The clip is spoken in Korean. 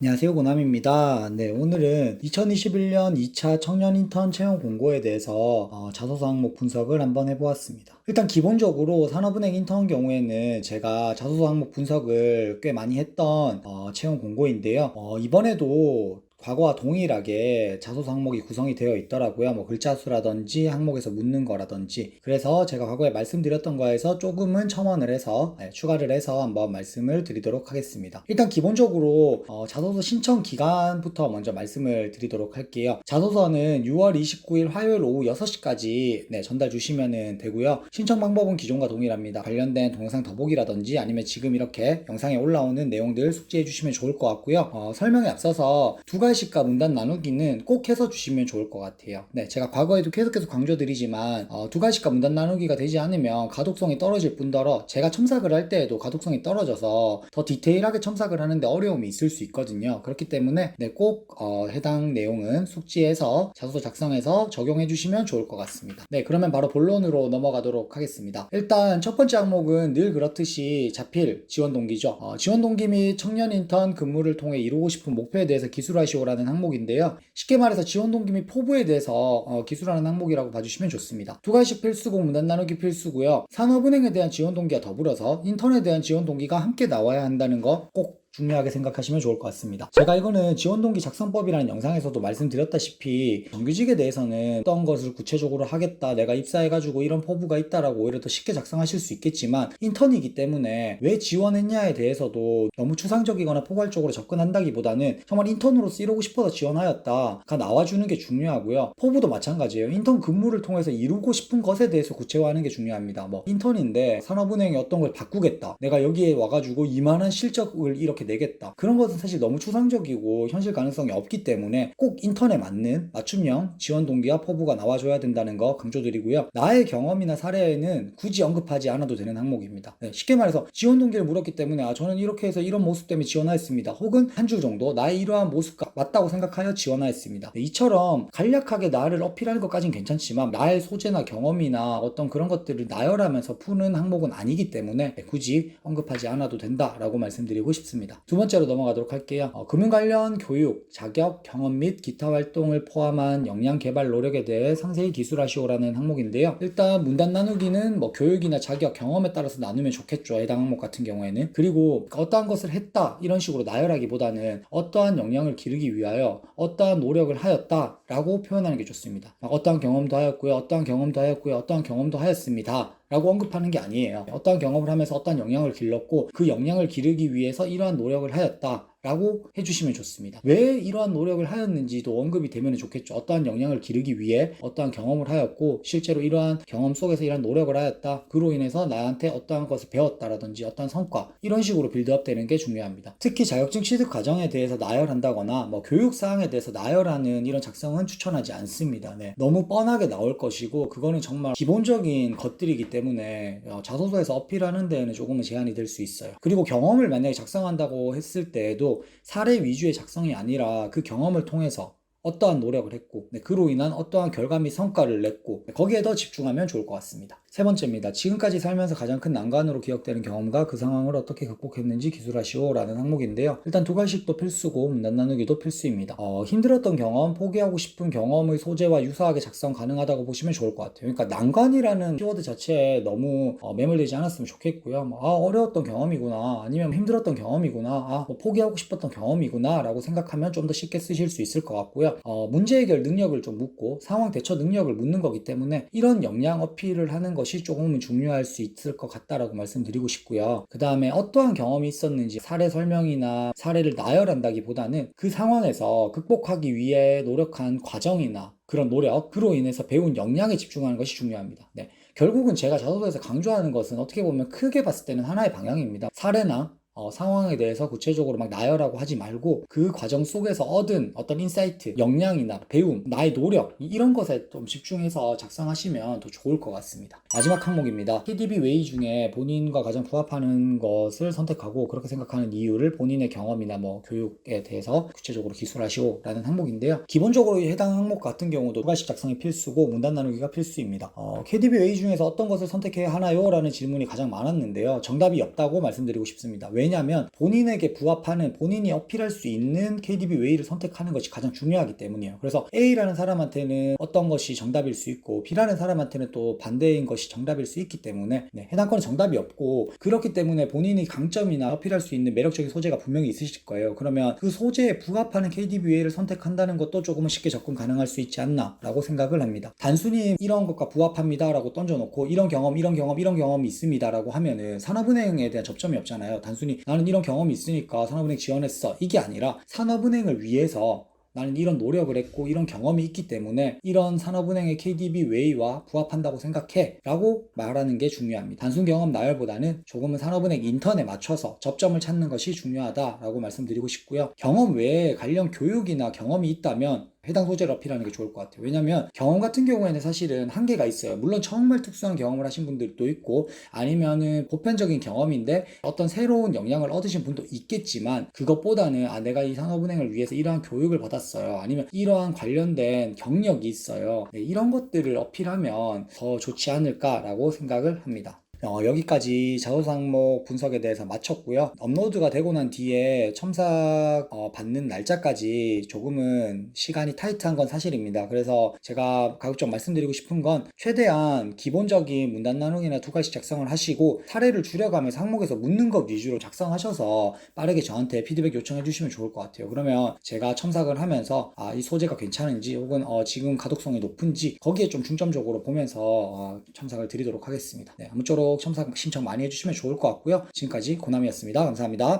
안녕하세요 고남입니다. 네 오늘은 2021년 2차 청년 인턴 채용 공고에 대해서 어, 자소서 항목 분석을 한번 해보았습니다. 일단 기본적으로 산업은행 인턴 경우에는 제가 자소서 항목 분석을 꽤 많이 했던 어, 채용 공고인데요. 어, 이번에도 과거와 동일하게 자소서 항목이 구성이 되어 있더라고요. 뭐 글자 수라든지 항목에서 묻는 거라든지. 그래서 제가 과거에 말씀드렸던 거에서 조금은 첨언을 해서 네, 추가를 해서 한번 말씀을 드리도록 하겠습니다. 일단 기본적으로 어, 자소서 신청 기간부터 먼저 말씀을 드리도록 할게요. 자소서는 6월 29일 화요일 오후 6시까지 네, 전달 주시면 되고요. 신청 방법은 기존과 동일합니다. 관련된 동영상 더보기라든지 아니면 지금 이렇게 영상에 올라오는 내용들 숙지해 주시면 좋을 것 같고요. 어, 설명에 앞서서 두 가지 씩과 문단 나누기는 꼭 해서 주시면 좋을 것 같아요. 네, 제가 과거에도 계속해서 강조드리지만 어, 두 가지씩과 문단 나누기가 되지 않으면 가독성이 떨어질 뿐더러 제가 첨삭을 할 때에도 가독성이 떨어져서 더 디테일하게 첨삭을 하는데 어려움이 있을 수 있거든요. 그렇기 때문에 네, 꼭 어, 해당 내용은 숙지해서 자소서 작성해서 적용해 주시면 좋을 것 같습니다. 네, 그러면 바로 본론으로 넘어가도록 하겠습니다. 일단 첫 번째 항목은 늘 그렇듯이 자필 지원 동기죠. 어, 지원 동기 및 청년 인턴 근무를 통해 이루고 싶은 목표에 대해서 기술하시오 라는 항목인데요. 쉽게 말해서 지원 동기 및 포부에 대해서 어, 기술하는 항목이라고 봐주시면 좋습니다. 두 가지씩 필수고 문단 나누기 필수고요. 산업은행에 대한 지원 동기와 더불어서 인턴에 대한 지원 동기가 함께 나와야 한다는 거 꼭 중요하게 생각하시면 좋을 것 같습니다. 제가 이거는 지원동기 작성법이라는 영상에서도 말씀드렸다시피 정규직에 대해서는 어떤 것을 구체적으로 하겠다, 내가 입사해가지고 이런 포부가 있다라고 오히려 더 쉽게 작성하실 수 있겠지만 인턴이기 때문에 왜 지원했냐에 대해서도 너무 추상적이거나 포괄적으로 접근한다기보다는 정말 인턴으로서 이러고 싶어서 지원하였다가 나와주는 게 중요하고요. 포부도 마찬가지예요. 인턴 근무를 통해서 이루고 싶은 것에 대해서 구체화하는 게 중요합니다. 뭐 인턴인데 산업은행이 어떤 걸 바꾸겠다. 내가 여기에 와가지고 이만한 실적을 이렇게 내겠다. 그런 것은 사실 너무 추상적이고 현실 가능성이 없기 때문에 꼭 인턴에 맞는 맞춤형 지원 동기와 포부가 나와줘야 된다는 거 강조드리고요. 나의 경험이나 사례에는 굳이 언급하지 않아도 되는 항목입니다. 네, 쉽게 말해서 지원 동기를 물었기 때문에 아, 저는 이렇게 해서 이런 모습 때문에 지원하였습니다. 혹은 한 줄 정도 나의 이러한 모습과 맞다고 생각하여 지원하였습니다. 네, 이처럼 간략하게 나를 어필하는 것까지는 괜찮지만 나의 소재나 경험이나 어떤 그런 것들을 나열하면서 푸는 항목은 아니기 때문에 네, 굳이 언급하지 않아도 된다라고 말씀드리고 싶습니다. 두 번째로 넘어가도록 할게요. 어, 금융 관련 교육, 자격, 경험 및 기타 활동을 포함한 역량 개발 노력에 대해 상세히 기술하시오라는 항목인데요. 일단 문단 나누기는 뭐 교육이나 자격, 경험에 따라서 나누면 좋겠죠. 해당 항목 같은 경우에는. 그리고 어떠한 것을 했다 이런 식으로 나열하기보다는 어떠한 역량을 기르기 위하여 어떠한 노력을 하였다라고 표현하는 게 좋습니다. 어떠한 경험도 하였고요. 어떠한 경험도 하였고요. 어떠한 경험도 하였습니다. 라고 언급하는 게 아니에요. 어떠한 경험을 하면서 어떠한 역량을 길렀고 그 역량을 기르기 위해서 이러한 노력을 하였다. 라고 해주시면 좋습니다. 왜 이러한 노력을 하였는지도 언급이 되면 좋겠죠. 어떠한 역량을 기르기 위해 어떠한 경험을 하였고 실제로 이러한 경험 속에서 이러한 노력을 하였다. 그로 인해서 나한테 어떠한 것을 배웠다라든지 어떠한 성과 이런 식으로 빌드업 되는 게 중요합니다. 특히 자격증 취득 과정에 대해서 나열한다거나 뭐 교육 사항에 대해서 나열하는 이런 작성은 추천하지 않습니다. 네. 너무 뻔하게 나올 것이고 그거는 정말 기본적인 것들이기 때문에 어, 자소서에서 어필하는 데에는 조금은 제한이 될 수 있어요. 그리고 경험을 만약에 작성한다고 했을 때에도 사례 위주의 작성이 아니라 그 경험을 통해서 어떠한 노력을 했고 네, 그로 인한 어떠한 결과 및 성과를 냈고 네, 거기에 더 집중하면 좋을 것 같습니다. 세 번째입니다. 지금까지 살면서 가장 큰 난관으로 기억되는 경험과 그 상황을 어떻게 극복했는지 기술하시오라는 항목인데요. 일단 두 가지씩도 필수고 문단 나누기도 필수입니다. 어, 힘들었던 경험, 포기하고 싶은 경험의 소재와 유사하게 작성 가능하다고 보시면 좋을 것 같아요. 그러니까 난관이라는 키워드 자체에 너무 어, 매몰되지 않았으면 좋겠고요. 뭐, 아 어려웠던 경험이구나 아니면 힘들었던 경험이구나 아 뭐, 포기하고 싶었던 경험이구나 라고 생각하면 좀 더 쉽게 쓰실 수 있을 것 같고요. 어, 문제 해결 능력을 좀 묻고 상황 대처 능력을 묻는 거기 때문에 이런 역량 어필을 하는 것이 조금은 중요할 수 있을 것 같다라고 말씀드리고 싶고요. 그 다음에 어떠한 경험이 있었는지 사례 설명이나 사례를 나열한다기보다는 그 상황에서 극복하기 위해 노력한 과정이나 그런 노력, 그로 인해서 배운 역량에 집중하는 것이 중요합니다. 네. 결국은 제가 자소서에서 강조하는 것은 어떻게 보면 크게 봤을 때는 하나의 방향입니다. 사례나 어, 상황에 대해서 구체적으로 막 나열하고 하지 말고 그 과정 속에서 얻은 어떤 인사이트, 역량이나 배움, 나의 노력 이런 것에 좀 집중해서 작성하시면 더 좋을 것 같습니다. 마지막 항목입니다. KDB 웨이 중에 본인과 가장 부합하는 것을 선택하고 그렇게 생각하는 이유를 본인의 경험이나 뭐 교육에 대해서 구체적으로 기술하시오라는 항목인데요. 기본적으로 해당 항목 같은 경우도 두 가지 작성이 필수고 문단 나누기가 필수입니다. 어, KDB 웨이 중에서 어떤 것을 선택해야 하나요? 라는 질문이 가장 많았는데요. 정답이 없다고 말씀드리고 싶습니다. 왜 왜냐하면 본인에게 부합하는 본인이 어필할 수 있는 KDB 웨이를 선택하는 것이 가장 중요하기 때문이에요. 그래서 A라는 사람한테는 어떤 것이 정답일 수 있고 B라는 사람한테는 또 반대인 것이 정답일 수 있기 때문에 네, 해당 건은 정답이 없고 그렇기 때문에 본인이 강점이나 어필할 수 있는 매력적인 소재가 분명히 있으실 거예요. 그러면 그 소재에 부합하는 KDB 웨이를 선택한다는 것도 조금은 쉽게 접근 가능할 수 있지 않나라고 생각을 합니다. 단순히 이런 것과 부합합니다라고 던져놓고 이런 경험, 이런 경험, 이런 경험이 있습니다라고 하면은 산업은행에 대한 접점이 없잖아요. 단순히 나는 이런 경험이 있으니까 산업은행 지원했어. 이게 아니라 산업은행을 위해서 나는 이런 노력을 했고 이런 경험이 있기 때문에 이런 산업은행의 KDB 웨이와 부합한다고 생각해 라고 말하는 게 중요합니다. 단순 경험 나열보다는 조금은 산업은행 인턴에 맞춰서 접점을 찾는 것이 중요하다라고 말씀드리고 싶고요. 경험 외에 관련 교육이나 경험이 있다면 해당 소재를 어필하는 게 좋을 것 같아요. 왜냐면 경험 같은 경우에는 사실은 한계가 있어요. 물론 정말 특수한 경험을 하신 분들도 있고 아니면은 보편적인 경험인데 어떤 새로운 영향을 얻으신 분도 있겠지만 그것보다는 아 내가 이 산업은행을 위해서 이러한 교육을 받았어요. 아니면 이러한 관련된 경력이 있어요. 네, 이런 것들을 어필하면 더 좋지 않을까라고 생각을 합니다. 어, 여기까지 자소서 항목 분석에 대해서 마쳤고요. 업로드가 되고 난 뒤에 첨삭 어, 받는 날짜까지 조금은 시간이 타이트한 건 사실입니다. 그래서 제가 가급적 말씀드리고 싶은 건 최대한 기본적인 문단 나누기나 두 가지 작성을 하시고 사례를 줄여가면서 항목에서 묻는 것 위주로 작성하셔서 빠르게 저한테 피드백 요청해 주시면 좋을 것 같아요. 그러면 제가 첨삭을 하면서 아, 이 소재가 괜찮은지 혹은 어, 지금 가독성이 높은지 거기에 좀 중점적으로 보면서 어, 첨삭을 드리도록 하겠습니다. 네, 아무쪼록 신청 많이 해주시면 좋을 것 같고요. 지금까지 고남이었습니다. 감사합니다.